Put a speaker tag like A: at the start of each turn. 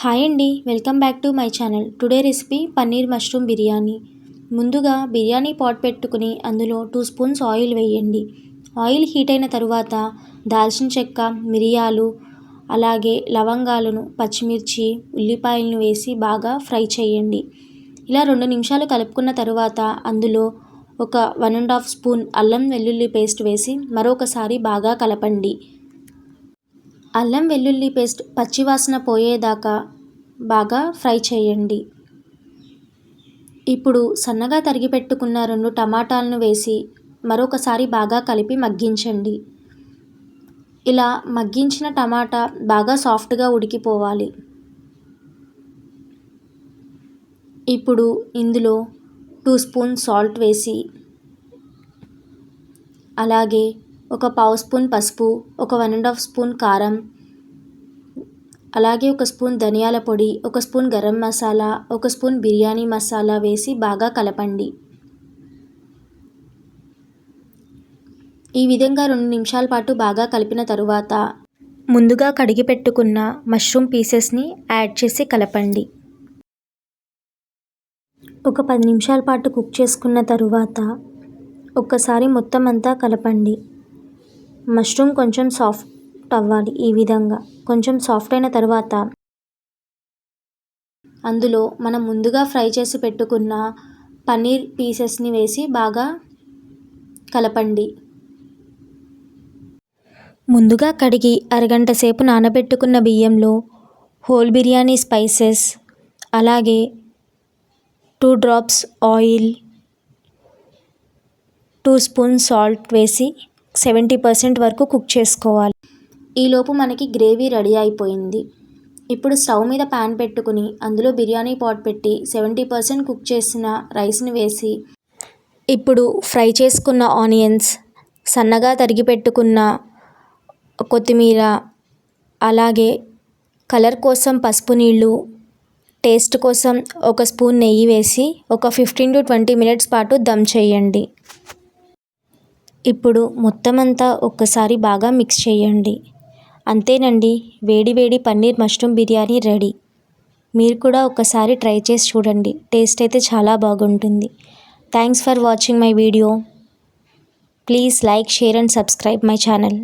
A: Hi అండి welcome back to my channel. Today recipe paneer mushroom biryani. ముందుగా biryani pot పెట్టుకుని అందులో టూ స్పూన్స్ ఆయిల్ వేయండి. ఆయిల్ హీట్ అయిన తరువాత దాల్చిన చెక్క మిరియాలు అలాగే లవంగాలను పచ్చిమిర్చి ఉల్లిపాయలను వేసి బాగా ఫ్రై చేయండి. ఇలా రెండు నిమిషాలు కలుపుకున్న తరువాత అందులో ఒక వన్ అండ్ హాఫ్ స్పూన్ అల్లం వెల్లుల్లి పేస్ట్ వేసి మరొకసారి బాగా కలపండి. అల్లం వెల్లుల్లి పేస్ట్ పచ్చివాసన పోయేదాకా బాగా ఫ్రై చేయండి. ఇప్పుడు సన్నగా తరిగి పెట్టుకున్న రెండు టమాటాలను వేసి మరొకసారి బాగా కలిపి మగ్గించండి. ఇలా మగ్గించిన టమాటా బాగా సాఫ్ట్గా ఉడికిపోవాలి. ఇప్పుడు ఇందులో టూ స్పూన్ సాల్ట్ వేసి అలాగే ఒక పావు స్పూన్ పసుపు ఒక వన్ అండ్ హాఫ్ స్పూన్ కారం అలాగే ఒక స్పూన్ ధనియాల పొడి ఒక స్పూన్ గరం మసాలా ఒక స్పూన్ బిర్యానీ మసాలా వేసి బాగా కలపండి. ఈ విధంగా రెండు నిమిషాల పాటు బాగా కలిపిన తరువాత ముందుగా కడిగి పెట్టుకున్న మష్రూమ్ పీసెస్ని యాడ్ చేసి కలపండి. ఒక పది నిమిషాల పాటు కుక్ చేసుకున్న తరువాత ఒక్కసారి మొత్తం అంతా కలపండి. మష్రూమ్ కొంచెం సాఫ్ట్ అవ్వాలి ఈ విధంగా. కొంచెం సాఫ్ట్ అయిన తర్వాత అందులో మనం ముందుగా ఫ్రై చేసి పెట్టుకున్న పన్నీర్ పీసెస్ని వేసి బాగా కలపండి. ముందుగా కడిగి అరగంట సేపు నానబెట్టుకున్న బియ్యంలో హోల్ బిర్యానీ స్పైసెస్ అలాగే two drops oil two spoon salt వేసి సెవెంటీ పర్సెంట్ వరకు కుక్ చేసుకోవాలి. ఈలోపు మనకి గ్రేవీ రెడీ అయిపోయింది. ఇప్పుడు స్టవ్ మీద ప్యాన్ పెట్టుకుని అందులో బిర్యానీ పాట్ పెట్టి సెవెంటీ పర్సెంట్ కుక్ చేసిన రైస్ని వేసి ఇప్పుడు ఫ్రై చేసుకున్న ఆనియన్స్ సన్నగా తరిగి పెట్టుకున్న కొత్తిమీర అలాగే కలర్ కోసం పసుపు నీళ్ళు టేస్ట్ కోసం ఒక స్పూన్ నెయ్యి వేసి ఒక ఫిఫ్టీన్ టు ట్వంటీ మినిట్స్ పాటు దమ్ చేయండి. ఇప్పుడు మొత్తం అంతా ఒక్కసారి బాగా మిక్స్ చేయండి. అంతేనండి వేడి వేడి పన్నీర్ మష్రూమ్ బిర్యానీ రెడీ. మీరు కూడా ఒకసారి ట్రై చేసి చూడండి. టేస్ట్ అయితే చాలా బాగుంటుంది. Thanks for watching my video. Please like share and subscribe my channel.